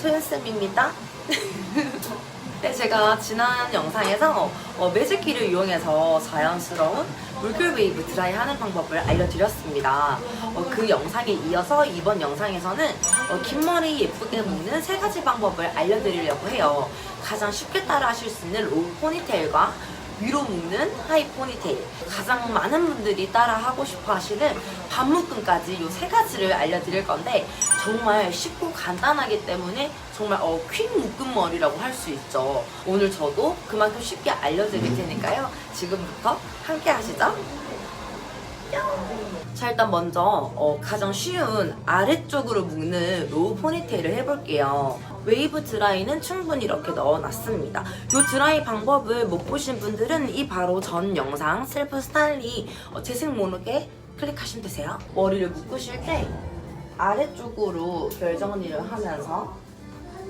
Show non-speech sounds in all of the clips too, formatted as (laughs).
소연쌤입니다 (laughs) 네, 제가 지난 영상에서 어, 매직키를 이용해서 자연스러운 물결 웨이브 드라이 하는 방법을 알려드렸습니다. 어, 그 영상에 이어서 이번 영상에서는 어, 긴 머리 예쁘게 묶는 세 가지 방법을 알려드리려고 해요. 가장 쉽게 따라 하실 수 있는 로우 포니테일과 위로 묶는 하이 포니테일 가장 많은 분들이 따라 하고 싶어 하시는 반묶음까지 이 세 가지를 알려드릴 건데 정말 쉽고 간단하기 때문에 정말 어, 퀸 묶음 머리라고 할 수 있죠. 오늘 저도 그만큼 쉽게 알려드릴 테니까요. 지금부터 함께 하시죠. 자 일단 먼저 어, 가장 쉬운 아래쪽으로 묶는 로우 포니테일을 해볼게요. 웨이브 드라이는 충분히 이렇게 넣어놨습니다. 이 드라이 방법을 못 보신 분들은 이 바로 전 영상 셀프 스타일리 어, 재생 목록에 클릭하시면 되세요. 머리를 묶으실 때 아래쪽으로 결정리를 하면서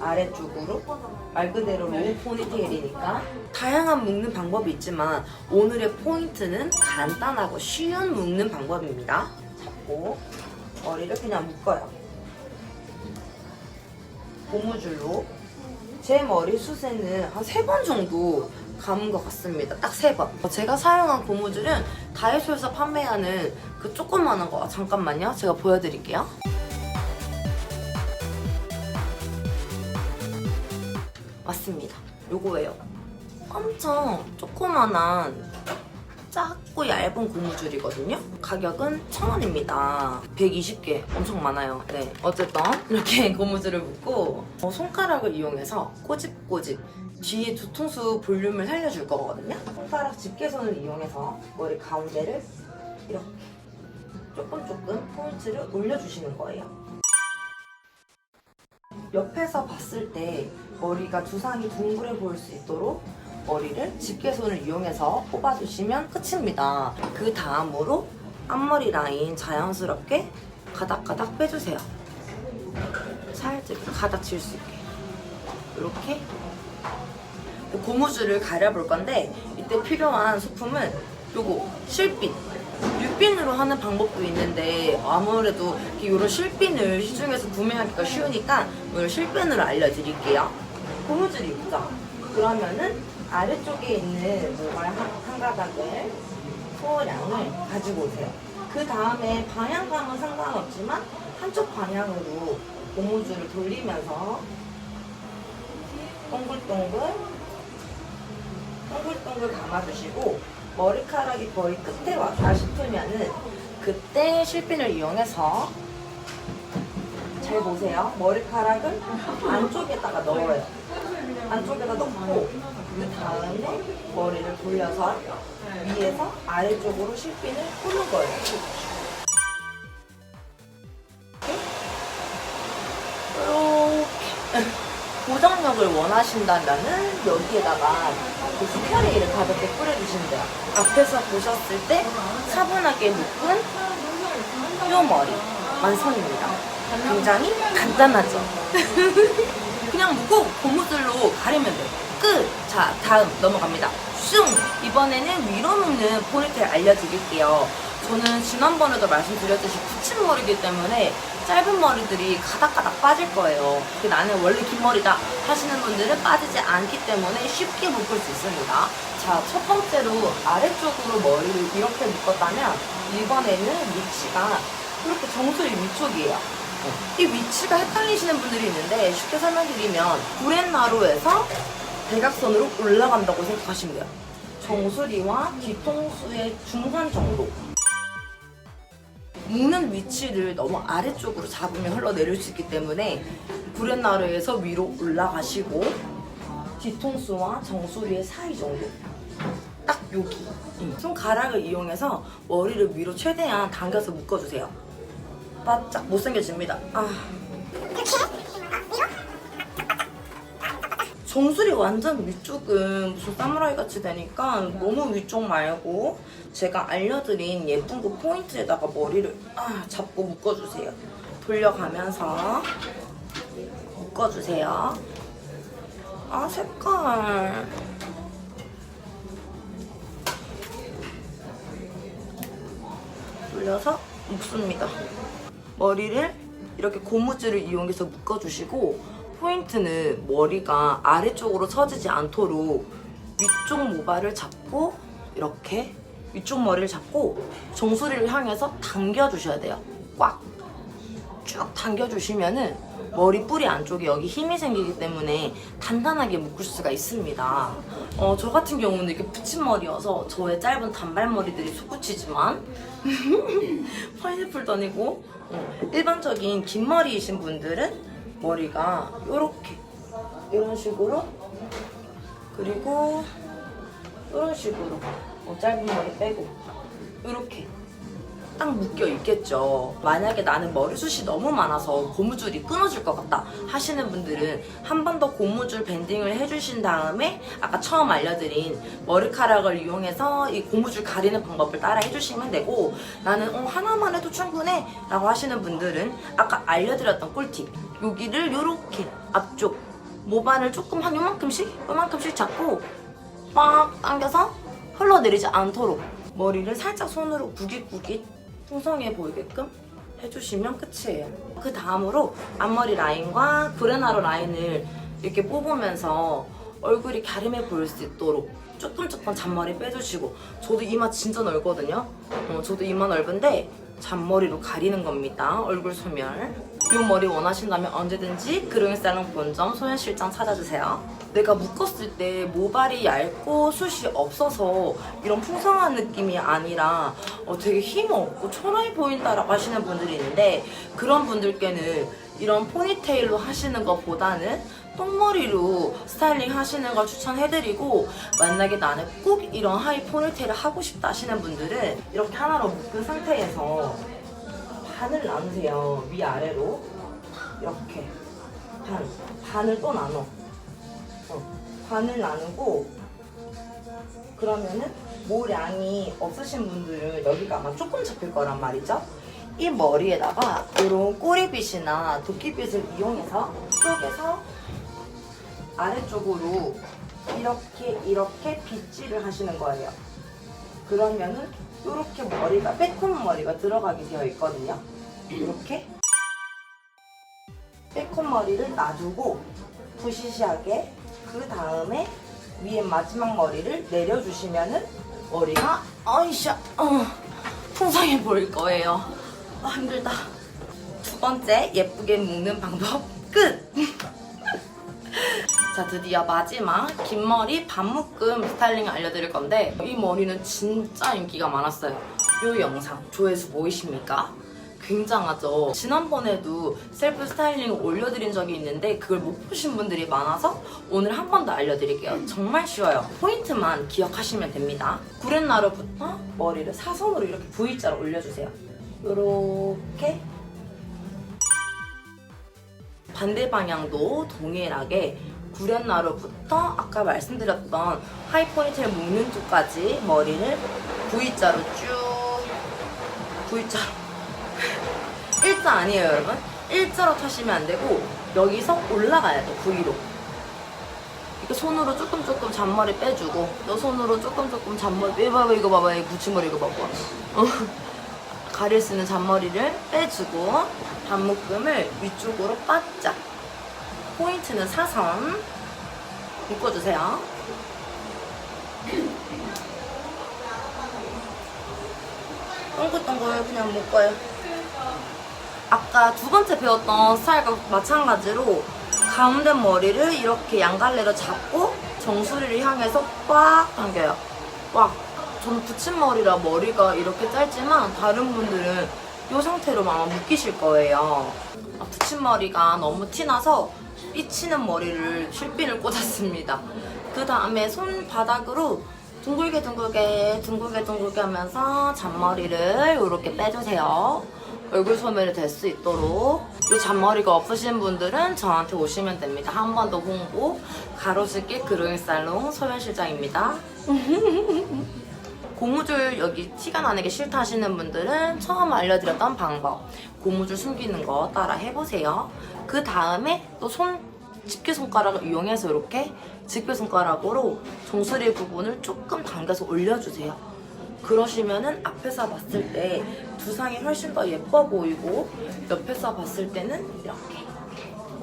아래쪽으로 말 그대로 로우 포니테일이니까 다양한 묶는 방법이 있지만 오늘의 포인트는 간단하고 쉬운 묶는 방법입니다. 잡고 머리를 그냥 묶어요. 고무줄로 제 머리 숱에는 한 세 번 정도 감은 것 같습니다. 딱 세 번. 제가 사용한 고무줄은 다이소에서 판매하는 그 조그만한 거 잠깐만요. 제가 보여드릴게요. 맞습니다. 요거예요. 엄청 조그만한 작고 얇은 고무줄이거든요. 가격은 1,000원입니다. 120개 엄청 많아요. 네. 어쨌든 이렇게 (laughs) 고무줄을 묶고 어, 손가락을 이용해서 꼬집꼬집 뒤에 뒤통수 볼륨을 살려줄 거거든요. 손가락 집게선을 이용해서 머리 가운데를 이렇게 조금 조금 포인트를 올려주시는 거예요. 옆에서 봤을 때 머리가 두상이 둥그레 보일 수 있도록 머리를 집게손을 이용해서 뽑아주시면 끝입니다. 그 다음으로 앞머리 라인 자연스럽게 가닥가닥 빼주세요. 살짝 가닥 칠 수 있게. 이렇게 고무줄을 가려볼 건데 이때 필요한 소품은 요거 실핀 육빈으로 하는 방법도 있는데 아무래도 이런 실핀을 시중에서 구매하기가 쉬우니까 오늘 실핀으로 알려드릴게요 고무줄이 있죠? 그러면은 아래쪽에 있는 모발 한, 한 가닥을 소량을 가지고 오세요 그 다음에 방향감은 상관없지만 한쪽 방향으로 고무줄을 돌리면서 동글동글 동글동글 감아주시고 머리카락이 거의 끝에 왔다 싶으면은 그때 실핀을 이용해서 잘 보세요. 머리카락을 안쪽에다가 넣어요. 안쪽에다 넣고 그 다음에 머리를 돌려서 위에서 아래쪽으로 실핀을 푸는 거예요. 고정력을 원하신다면은 여기에다가 그 스프레이를 가볍게 뿌려주시면 돼요. 앞에서 보셨을 때 차분하게 묶은 요 머리 완성입니다. 굉장히 간단하죠? (laughs) 그냥 묶고 고무줄로 가리면 돼요. 끝! 자, 다음 넘어갑니다. 슝! 이번에는 위로 묶는 포니테일 알려드릴게요. 저는 지난번에도 말씀드렸듯이 붙임 머리이기 때문에 짧은 머리들이 가닥가닥 빠질 거예요. 나는 원래 긴 머리다 하시는 분들은 빠지지 않기 때문에 쉽게 묶을 수 있습니다. 자, 첫 번째로 아래쪽으로 머리를 이렇게 묶었다면 이번에는 위치가 이렇게 정수리 위쪽이에요. 이 위치가 헷갈리시는 분들이 있는데 쉽게 설명드리면 구렛나루에서 대각선으로 올라간다고 생각하시면 돼요. 정수리와 뒤통수의 중간 정도. 묶는 위치를 너무 아래쪽으로 잡으면 흘러내릴 수 있기 때문에 구렛나루에서 위로 올라가시고 뒤통수와 정수리의 사이 정도 딱 여기 손가락을 이용해서 머리를 위로 최대한 당겨서 묶어주세요 바짝 못생겨집니다 아. 정수리 완전 위쪽은 무슨 사무라이 같이 되니까 너무 위쪽 말고 제가 알려드린 예쁜 그 포인트에다가 머리를 아, 잡고 묶어주세요. 돌려가면서 묶어주세요. 아 색깔 돌려서 묶습니다. 머리를 이렇게 고무줄을 이용해서 묶어주시고 포인트는 머리가 아래쪽으로 처지지 않도록 위쪽 모발을 잡고 이렇게 위쪽 머리를 잡고 정수리를 향해서 당겨주셔야 돼요. 꽉 쭉 당겨주시면은 머리 뿌리 안쪽에 여기 힘이 생기기 때문에 단단하게 묶을 수가 있습니다. 어, 저 같은 경우는 이게 붙임머리여서 저의 짧은 단발머리들이 솟구치지만 파인애플 던이고 어, 일반적인 긴 머리이신 분들은 머리가 이렇게 이런 식으로 그리고 이런 식으로 어, 짧은 머리 빼고 이렇게 딱 묶여 있겠죠. 만약에 나는 머리숱이 너무 많아서 고무줄이 끊어질 것 같다 하시는 분들은 한 번 더 고무줄 밴딩을 해주신 다음에 아까 처음 알려드린 머리카락을 이용해서 이 고무줄 가리는 방법을 따라 해주시면 되고 나는 어, 하나만 해도 충분해 라고 하시는 분들은 아까 알려드렸던 꿀팁 여기를 이렇게 앞쪽 모발을 조금 한 요만큼씩 요만큼씩 잡고 빡 당겨서 흘러내리지 않도록 머리를 살짝 손으로 구깃구깃 풍성해 보이게끔 해주시면 끝이에요. 그 다음으로 앞머리 라인과 브레나루 라인을 이렇게 뽑으면서 얼굴이 갸름해 보일 수 있도록 조금 조금 잔머리 빼주시고 저도 이마 진짜 넓거든요. 어, 저도 이마 넓은데 잔머리로 가리는 겁니다. 얼굴 소멸. 이 머리 원하신다면 언제든지 그루잉 살롱 본점 소연실장 찾아주세요. 내가 묶었을 때 모발이 얇고 숱이 없어서 이런 풍성한 느낌이 아니라 어, 되게 힘 없고 초라해 보인다라고 하시는 분들이 있는데 그런 분들께는 이런 포니테일로 하시는 것보다는 똥머리로 스타일링 하시는 걸 추천해드리고 만약에 나는 꼭 이런 하이 포니테일을 하고 싶다 하시는 분들은 이렇게 하나로 묶은 상태에서 반을 나누세요. 위아래로. 이렇게. 반 반을 또 나눠. 어, 반을 나누고 그러면은 모량이 없으신 분들은 여기가 아마 조금 잡힐 거란 말이죠. 이 머리에다가 이런 꼬리빗이나 도끼빗을 이용해서 쪽에서 아래쪽으로 이렇게 이렇게 빗질을 하시는 거예요. 그러면은 이렇게 머리가 빼꼼 머리가 들어가게 되어 있거든요. 이렇게 빼꼼 머리를 놔두고 부시시하게 그 다음에 위에 마지막 머리를 내려주시면은 머리가 아이샤 어, 풍성해 보일 거예요. 아 힘들다. 두 번째 예쁘게 묶는 방법 끝. 자 드디어 마지막 긴 머리 반묶음 스타일링 알려드릴 건데 이 머리는 진짜 인기가 많았어요. 이 영상 조회수 보이십니까? 굉장하죠. 지난번에도 셀프 스타일링 올려드린 적이 있는데 그걸 못 보신 분들이 많아서 오늘 한 번 더 알려드릴게요. 정말 쉬워요. 포인트만 기억하시면 됩니다. 구렛 나루부터 머리를 사선으로 이렇게 V자로 올려주세요. 이렇게 반대 방향도 동일하게 구렛나루부터 아까 말씀드렸던 하이 포니테일 묶는 쪽까지 머리를 V자로 쭉 V자로. (laughs) 일자 아니에요 여러분? 일자로 타시면 안 되고 여기서 올라가야 돼 V로. 이렇게 손으로 조금 조금 잔머리 빼주고 너 손으로 조금 조금 잔머리 빼봐봐 이거 봐봐 이 붙임머리 이거 봐봐. 어. 가릴 수 있는 잔머리를 빼주고 반묶음을 위쪽으로 바짝 포인트는 사선 묶어주세요 동글동글 그냥 묶어요 아까 두 번째 배웠던 스타일과 마찬가지로 가운데 머리를 이렇게 양갈래로 잡고 정수리를 향해서 꽉 당겨요. 꽉. 저는 붙임머리라 머리가 이렇게 짧지만 다른 분들은 이 상태로 아마 묶이실 거예요. 아, 붙임머리가 너무 티나서 삐치는 머리를 실핀을 꽂았습니다. 그 다음에 손바닥으로 둥글게 둥글게 둥글게 둥글게 하면서 잔머리를 이렇게 빼주세요. 얼굴 소멸이 될수 있도록 이 잔머리가 없으신 분들은 저한테 오시면 됩니다. 한 번 더 홍보 가로수길 그루잉 살롱 소연 실장입니다. (laughs) 고무줄 여기 티가 나는 게 싫다 하시는 분들은 처음 알려드렸던 방법 고무줄 숨기는 거 따라 해보세요. 그 다음에 또 손 집게손가락을 이용해서 이렇게 집게손가락으로 정수리 부분을 조금 당겨서 올려주세요. 그러시면은 앞에서 봤을 때 두상이 훨씬 더 예뻐 보이고 옆에서 봤을 때는 이렇게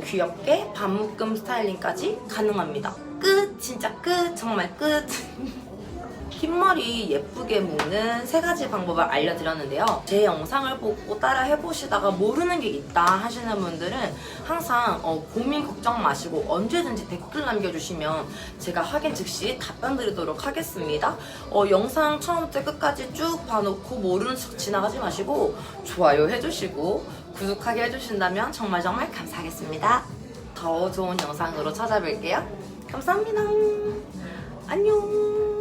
귀엽게 반묶음 스타일링까지 가능합니다. 끝! 진짜 끝! 정말 끝! (laughs) 흰머리 예쁘게 묶는 세 가지 방법을 알려드렸는데요. 제 영상을 보고 따라 해보시다가 모르는 게 있다 하시는 분들은 항상 어, 고민 걱정 마시고 언제든지 댓글 남겨주시면 제가 확인 즉시 답변 드리도록 하겠습니다. 어, 영상 처음부터 끝까지 쭉 봐놓고 모르는 척 지나가지 마시고 좋아요 해주시고 구독하게 해주신다면 정말 정말 감사하겠습니다. 더 좋은 영상으로 찾아뵐게요. 감사합니다. 안녕.